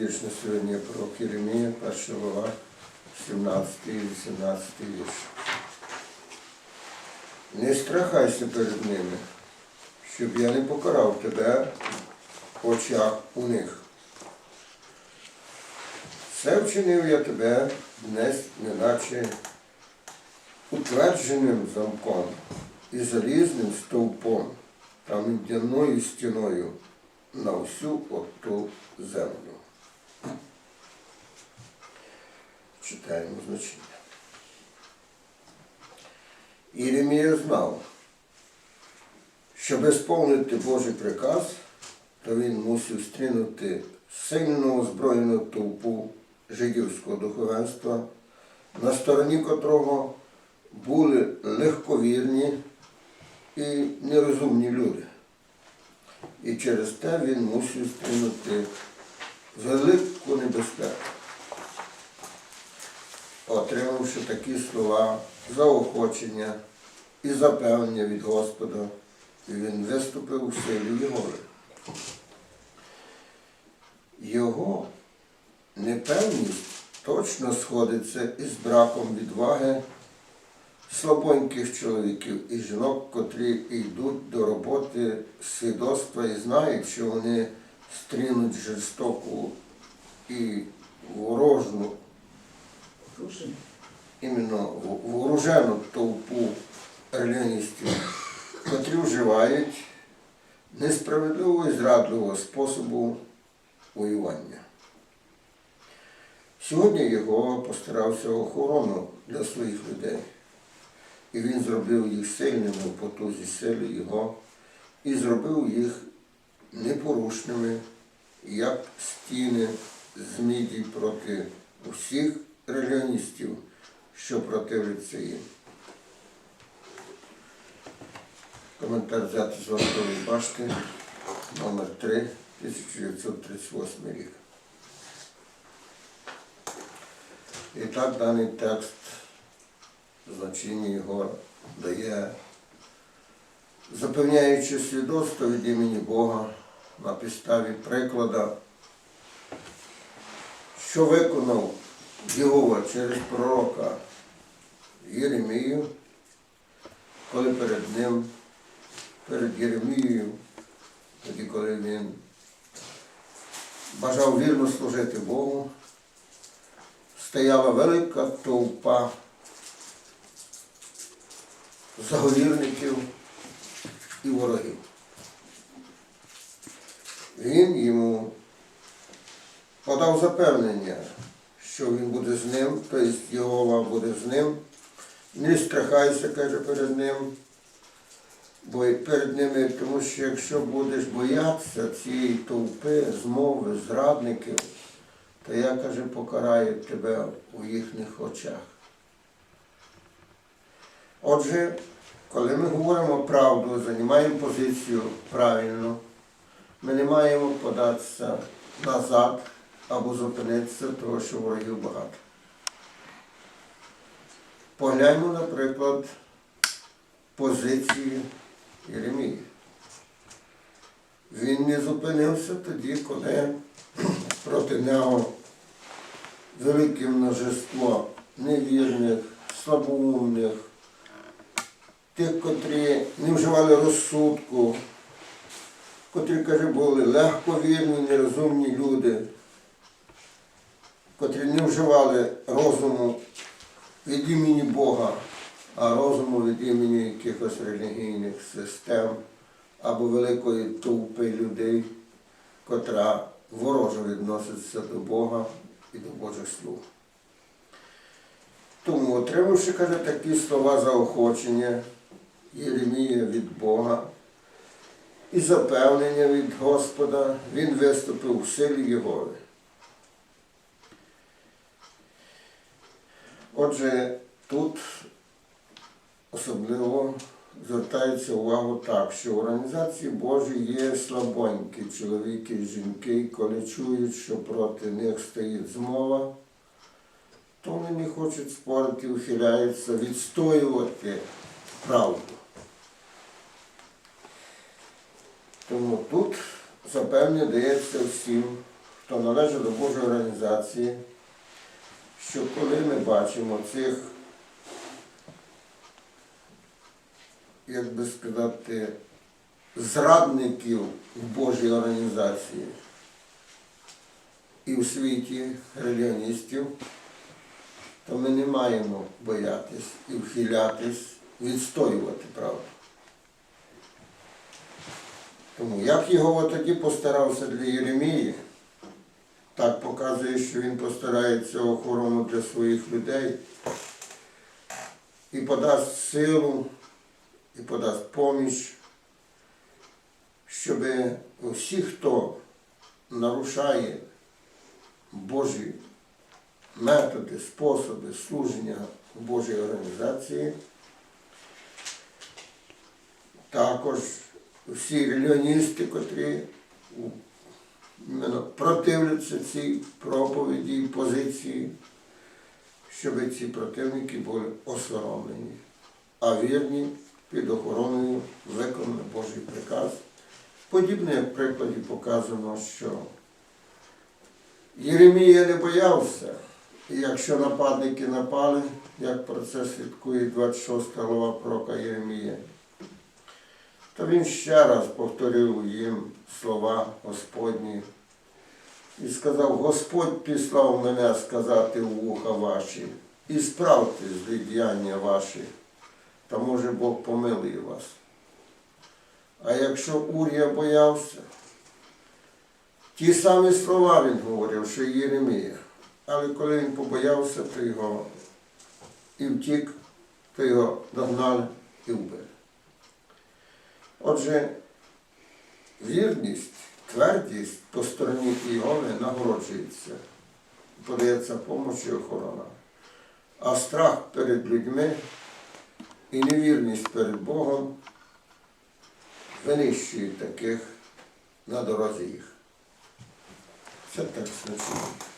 Вірш сьогодні про Єремія, перша глава, 17 і 18 вірш. Не страхайся перед ними, щоб я не покарав тебе в очах у них. Все вчинив я тебе днес, неначе утвердженим замком і залізним стовпом та медяною стіною на всю оту землю. Читаємо значення. Єремія знав, щоб сповнити Божий приказ, то він мусив стрінути сильно озброєну толпу жидівського духовенства, на стороні котрого були легковірні і нерозумні люди. І через те він мусив стрінути велику небезпеку. Отримавши такі слова, заохочення і запевнення від Господа, і він виступив у силі Єгови. Його непевність точно сходиться із браком відваги слабоньких чоловіків і жінок, котрі йдуть до роботи свідоцтва і знають, що вони стрінуть жорстоку і ворожну, іменно вооружену толпу релігістів, котрі вживають несправедливого і зрадливого способу воювання. Сьогодні його постарався охорону для своїх людей. І він зробив їх сильними в потузі сили його, і зробив їх непорушними, як стіни з міді проти усіх релігіоністів, що противляться їм. Коментар взяти з Вартової башти, номер 3, 1938 рік. І так даний текст значення його дає, запевняючи свідоцтво від імені Бога на підставі приклада, що виконав Єгова через пророка Єремію, коли перед ним, перед Єремією, тоді, коли він бажав вірно служити Богу, стояла велика толпа заговірників і ворогів. Він йому подав запевнення, що він буде з ним, тобто Єгова буде з ним. Не страхайся, каже, перед ним, бо перед ними, тому що якщо будеш боятися цієї толпи, змови, зрадників, то я, каже, покараю тебе у їхніх очах. Отже, коли ми говоримо правду, займаємо позицію правильно, ми не маємо податися назад або зупинитися, тому що ворогів багато. Погляньмо, наприклад, позиції Єремії. Він не зупинився тоді, коли проти нього велике множество невірних, слабоумних, тих, котрі не вживали розсудку, котрі, каже, були легковірні, нерозумні люди, котрі не вживали розуму від імені Бога, а розуму від імені якихось релігійних систем або великої толпи людей, котра вороже відноситься до Бога і до Божих слуг. Тому, отримавши, каже, такі слова заохочення Єремія від Бога і запевнення від Господа, він виступив в силі Єгови. Отже, тут особливо звертається увагу так, що в організації Божій є слабонькі чоловіки і жінки, коли чують, що проти них стоїть змова, то вони не хочуть спорити, ухиляються, відстоювати правду. Тому тут запевнення дається всім, хто належить до Божої організації, що коли ми бачимо цих, як би сказати, зрадників в Божій організації і в світі релігіоністів, то ми не маємо боятись і вхилятись, відстоювати правду. Тому як Єгова тоді постарався для Єремії, так показує, що він постарається охорону для своїх людей і подасть силу, і подасть поміч, щоб всі, хто нарушає Божі методи, способи служення в Божій організації, також всі релігіоністи, котрі противляться цій проповіді і позиції, щоб ці противники були осоромлені, а вірні під охороною виконано Божий приказ. Подібне, як в прикладі показано, що Єремія не боявся, і якщо нападники напали, як про це слідкує 26 глава пророка Єремія, то він ще раз повторив їм слова Господні і сказав, Господь післав мене сказати в вуха ваші, і справте злідіяння ваші, та може Бог помилує вас. А якщо Урія боявся, ті самі слова він говорив, що Єремія. Але коли він побоявся, то його і втік, то його догнали і вбили. Отже, вірність, твердість по стороні Іони нагороджується, подається допомога і охорона. А страх перед людьми і невірність перед Богом винищують таких на дорозі їх. Це так значить.